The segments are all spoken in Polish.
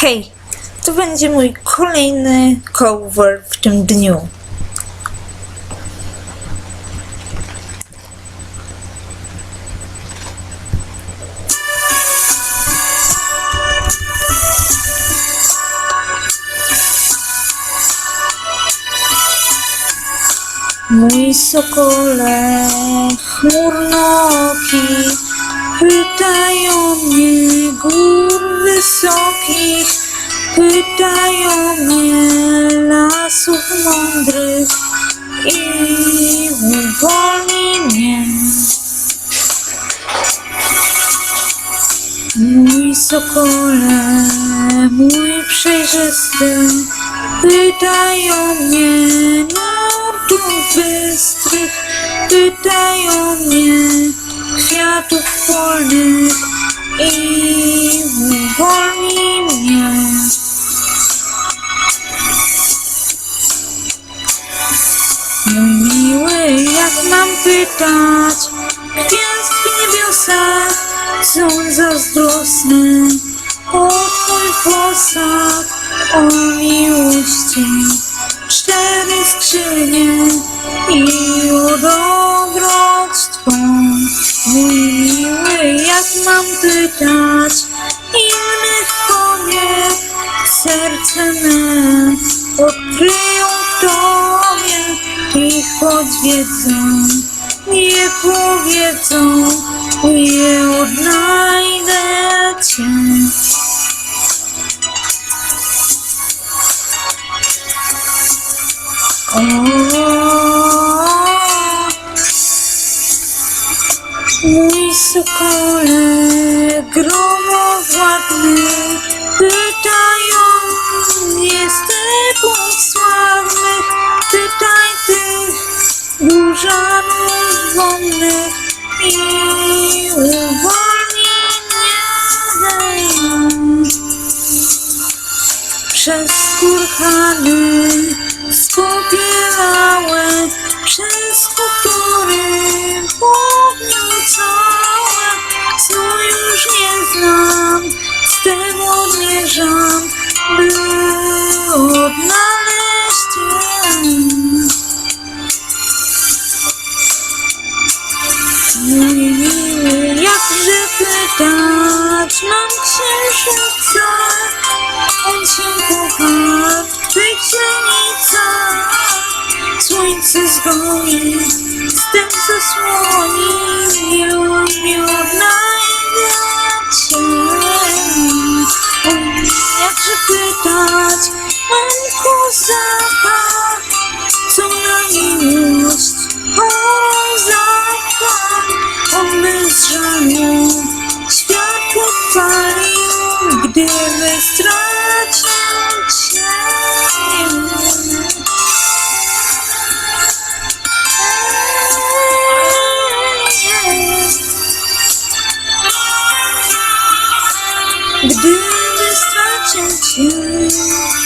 Hej, to będzie mój kolejny cover w tym dniu. Mój sokole chmurnoki pytają mnie gór wysokich, pytają mnie lasów mądrych i uwolni mnie. Mój sokole, mój przejrzysty, pytają mnie kwiatów polnych i uwolni mnie. Miły, jak mam pytać, gwiazdki niebiosa są zazdrosne o Twój posag, o miłości. Innych kobiet serce me odkryją Tobie i choć wiedzą, nie powiedzą, nie odnajdę Cię. O, Mój sokole gromowładny pytają mnie stepów sławnych, pytaj tych górzanów wonnych i uwolni mnie przez kurhany spopielałe, przez kultury pogniecałe. Odmierzam, by odnaleźć Cię. Mój miły, jakże pytać, mam księżyca, on się kocha w twych źrenicach. Słońce zgoi, wstęp zasłoni, nie, stracił cię. Gdyby cię.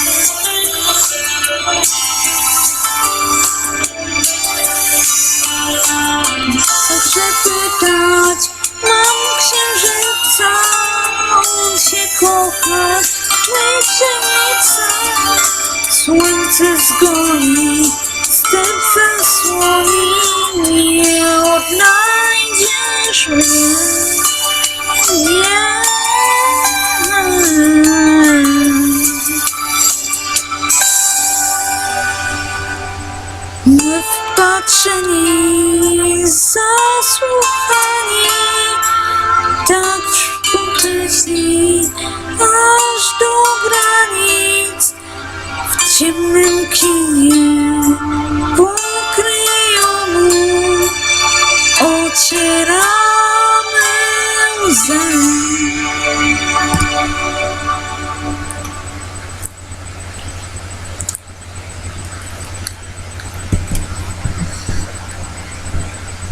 Słońce zgoni, step zasłoni, nie odnajdziesz mnie. Nie. My wpatrzeni, zasłuchani, ciemnym kinie pokryją mu, ocieramy łzę.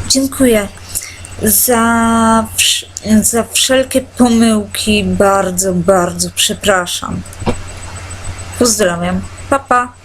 Dziękuję za, za wszelkie pomyłki. Bardzo, bardzo przepraszam. Pozdrawiam. Pa, pa.